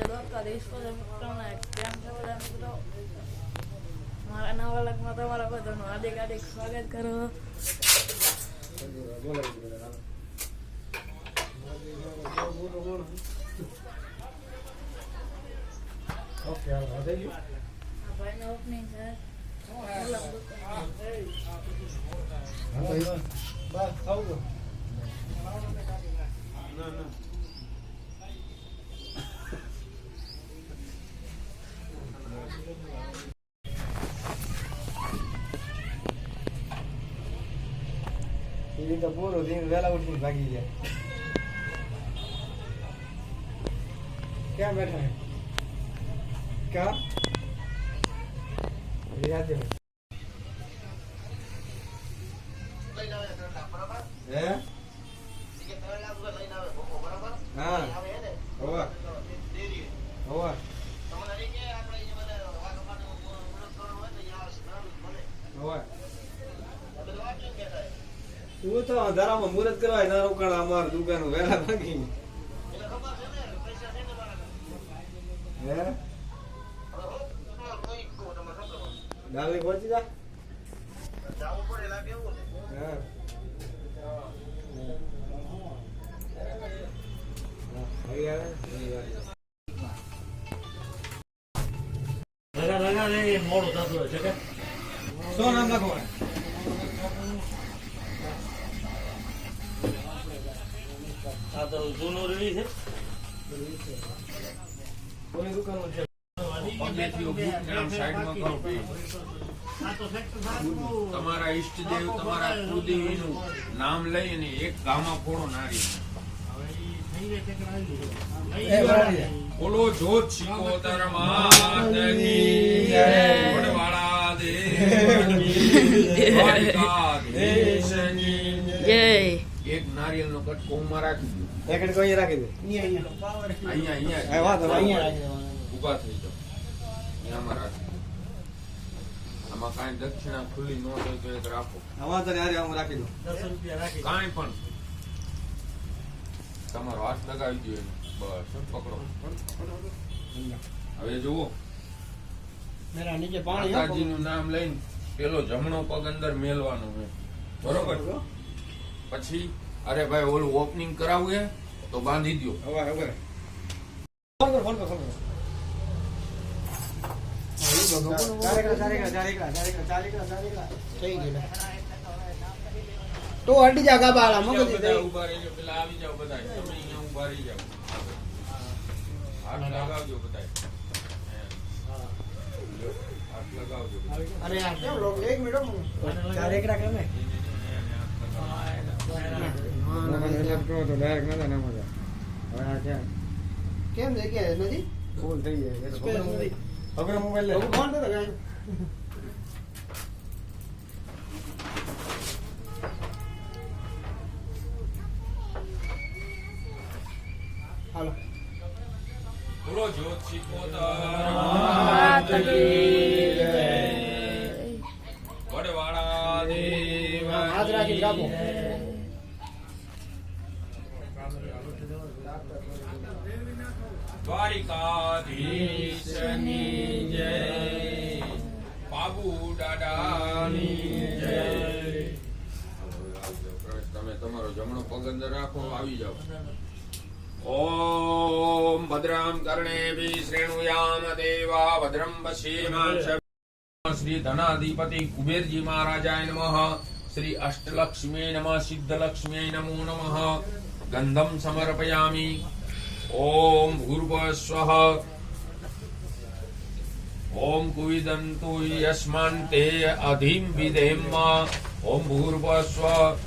દ્વારકાધીશ પર મિત્રોને કેમ છો બધા મિત્રો મારા નવા લગ્નમાં તમારા બધાનું હાર્દિક હાર્દિક સ્વાગત કરો ઓકે હાલો થઈ ગયું ઓપનિંગ છે બસ ખાવું ના ના તો પૂરું દિન વહેલા ઉઠીને ભાગી ગયા ક્યાં બેઠા હે ક્યાં યાદ હે હે હા તું તો અંધારામાં મુહૂર્ત કરવા ના રોકાણ અમાર દુકાન વેલા ભાગી. હે? ડાલી પહોંચી જા. મોડું થતું હોય છે કે? શું કરો રેડી છે? તમારા ઈષ્ટદેવ તમારા કુદેવીનું નામ લઈ અને એક ગામા ફોડો નારી. બોલો જોત માતની વડવાળા જય એક નારિયેળનો કટકો ઉમાં રાખી દો પેકેટ કોઈ રાખી દે. અહીંયા અહીંયા. વાંધો નહીં. ઊભા થઈ જાઓ. અહીંયામાં રાખી આમાં કાંઈ દક્ષિણા ખુલ્લી ન હોય તો એક રાખો. આમાં તો યારે હું રાખી દઉં દસ રૂપિયા રાખી કાંઈ પણ. તમારો હાથ લગાવી દો એને. બસ પકડો. હવે જુઓ. મેરા નીચે માતાજીનું નામ લઈને પેલો જમણો પગ અંદર મેલવાનો છે. બરોબર. પછી અરે ભાઈ ઓલું ઓપનિંગ કરાવવું છે તો બાંધી દો હવે હવે ફોન કર ફોન કર ફોન કર તો હટી જા ગાબાળા જાઓ મગજ બધા ઊભા રહીજો પેલા આવી જાઓ બધા તમે અહીંયા ઊભા રહી જાઓ હાથ લગાવજો બધા હાથ લગાવજો બધા. અરે યાર કેમ લોકો એક મિનિટ હો. ચાર એકડા કેમ હે? કેમ કે નથી ફૂલ થઈ જાય હવે મોબાઈલ લે. ફોન તો કાંઈ. હાલો. બોલો જ્યોતિષી માતાજી. જય. તમે તમારો જમણો પગ અંદર રાખો આવી જાઓ ઓમ ભદ્રામ કર્ણેભિ શ્રેણુયામ દેવા ભદ્રમ પશ્યેમાન શ્રી ધનાધિપતિ કુબેરજી મહારાજાય નમઃ શ્રી અષ્ટલક્ષ્મી નમઃ સિદ્ધલક્ષ્મી નમો નમઃ ગંધમ સમર્પયામિ ઓમ ભૂર્ભસ્વઃ ઓમ કુવિદંતુ યસ્માન તે અધિમ વિધેમ ઓમ ભૂર્ભસ્વ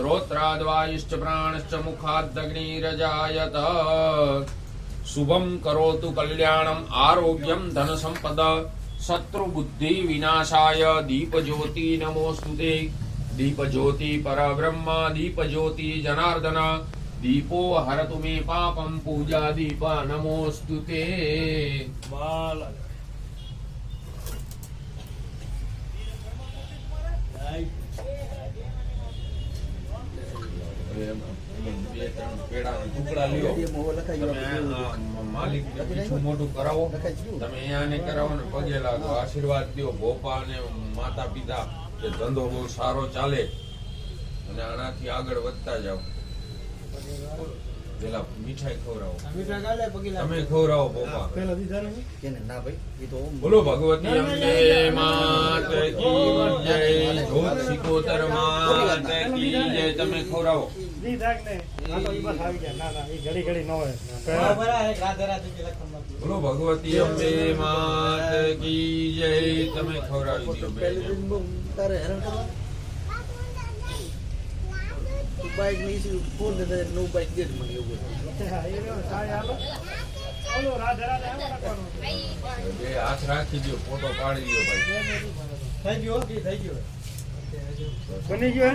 श्रोत्राद्वायुश्च प्राणश्च मुखाद्दग्निरजायत शुभं करोतु कल्याणम् आरोग्यं धनसम्पद शत्रुबुद्धिविनाशाय दीपज्योति नमोऽस्तु ते दीपज्योति परब्रह्म दीपज्योति जनार्दन दीपो हरतु मे पापं पूजा दीप नमोऽस्तु ते કરાવો તમે અહીંયાને કરાવો ને આશીર્વાદ દો ગોપા ને માતા પિતા ધંધો બહુ સારો ચાલે અને આનાથી આગળ વધતા જાઓ પેલા મીઠાઈ ખવડાવો. તમે ખવડાવો ગોપા? ના ભાઈ, તો બોલો ભગવતી જય જોત સિકોતર માત કી જય તમે ખવડાવો હા, તો ઈ બસ આવી ગયા. ના, ના, ઈ ઘડી ઘડી ન હોય. બોલો ભગવતી અંબે માત કી જય. તમે ખવડાવી દો પહેલી દિન બહુ તારે હેરાન કરવા? બાઈકની ઈસુ ફોન દે દે, બાઈક દે જ મને એવું બધું. બે હાથ રાખી દો ફોટો પાડી દો ભાઈ. થઈ ગયું, થઈ ગયો. બની ગયો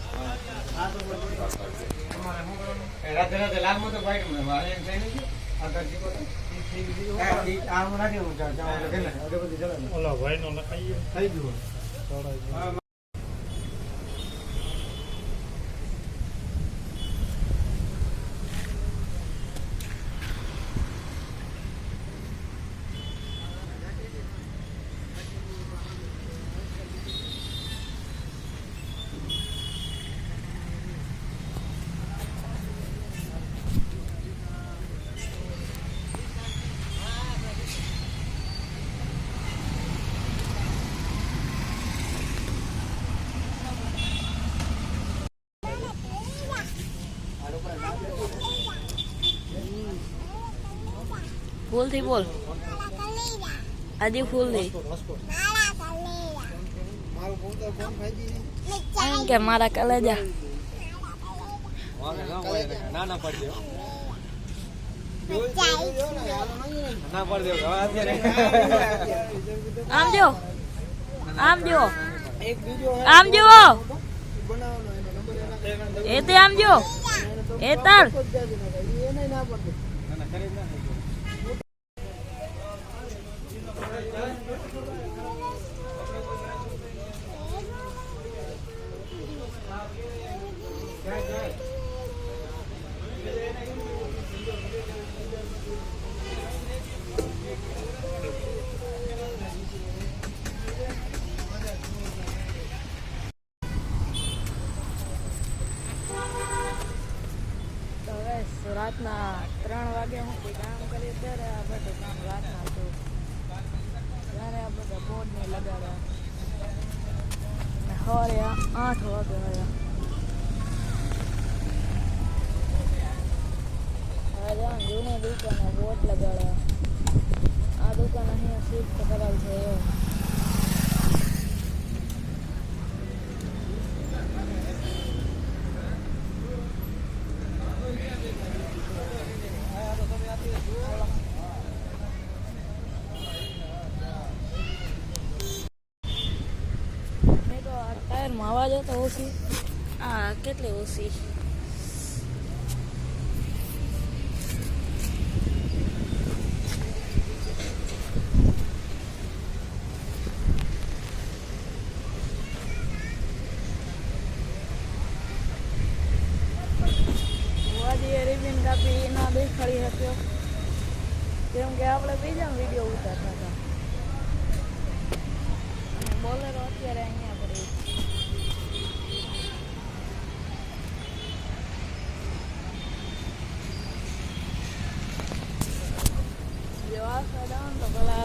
નીચે રાખી દો. કાંઈ નથી વાંધો. જય માળી ઓલા ભાઈ નો લખાઈએ થઈ ગયું ફૂલથી બોલ. આજે ફૂલ એમ કે મારા કલેજા. આમ જો. આમ જો. આમ જો. બનાવવાનો એનો એ તે આમ જો. એ તાર. રાતના ત્રણ વાગે હું કોઈ કામ કરીએ ત્યારે આ બધું કામ રાતના હતું ત્યારે આ બધા બોર્ડ ને લગાડ્યા સવારે આઠ વાગે આવ્યા. જૂની દુકાને બોટ લગાડ્યા આ દુકાન અહીંયા શિફ્ટ કરાવી છે. એવું મેં તો આ હતો ઓછી. આ કેટલી ઓછી?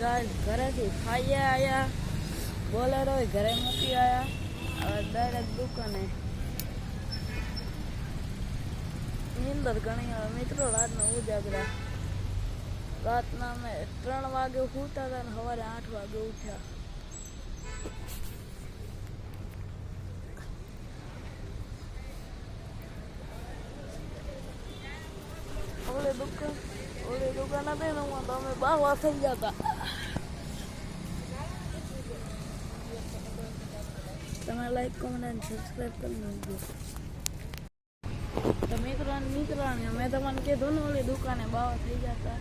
ગાઈસ ઘરેથી ખાઈએ આયા બોલેરો ઘરે મૂકી આયા હવે ડાયરેક્ટ દુકાને નીંદર ઘણી આવે મિત્રો રાતનો ઉજાગરા રાતના અમે ત્રણ વાગે સૂતા હતા ને સવારે આઠ વાગે ઉઠ્યા ઓલી દુકાન ઓલી દુકાન હતી ને એમાં તો અમે બાવા થઈ ગયા હતા લાઈક કોમેન્ટ અને સબસ્ક્રાઈબ કરી નાખજો. તો મેં તમને કીધું ને, ઓલી દુકાને બાવા થઈ જતા.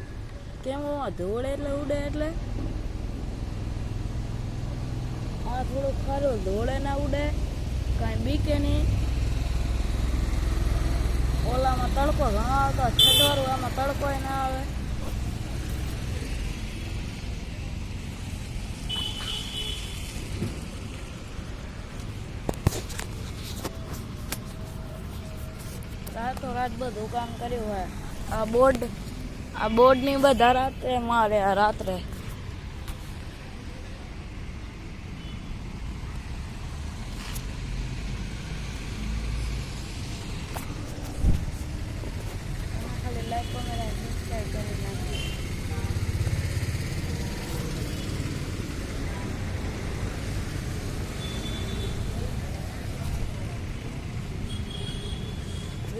કેમ ધોળે એટલે ઉડે એટલે? આ થોડુંક ખરું, ધોળે ના ઉડે, કાંઈ બીકે નહીં. ઓલામાં તડકો ઘણો આવતો છટવારું આમાં તડકો ના આવે. રાતો રાત બધું કામ કર્યું હોય આ બોર્ડ આ બોર્ડની બધા રાત્રે મારે આ રાત્રે ખાલી લાઈક કોમેન્ટ અને સબસ્ક્રાઈબ કરી નાખજો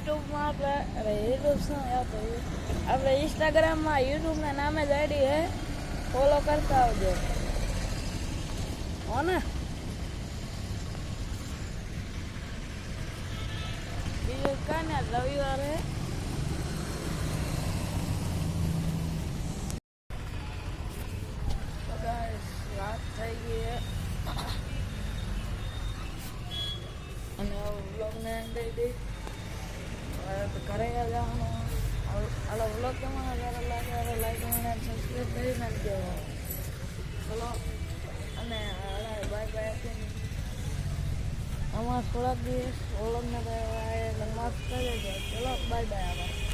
યુટ્યુબમાં આપણે અરે યુટ્યુબ શું યાદ આપણે ઇન્સ્ટાગ્રામમાં યુટ્યુબના નામે જ આઈડી હે ફોલો કરતા આવજો હો ને બીજું કાંઈ ને રવિવારે તો guys, રાત થઈ ગઈ છે અને વ્લોગને દઈ દઈ હવે તો ઘરે જવાનું હાલો વ્લોગ કેમાં જ્યારે લાગે હવે લાઈક મને સબસ્ક્રાઈબ કરી નાખજો. ચલો અને બાય બાય અમારા થોડાક દિવસ વ્લોગને મસ્ત કરી દેજો. ચલો બાય બાય આભાર.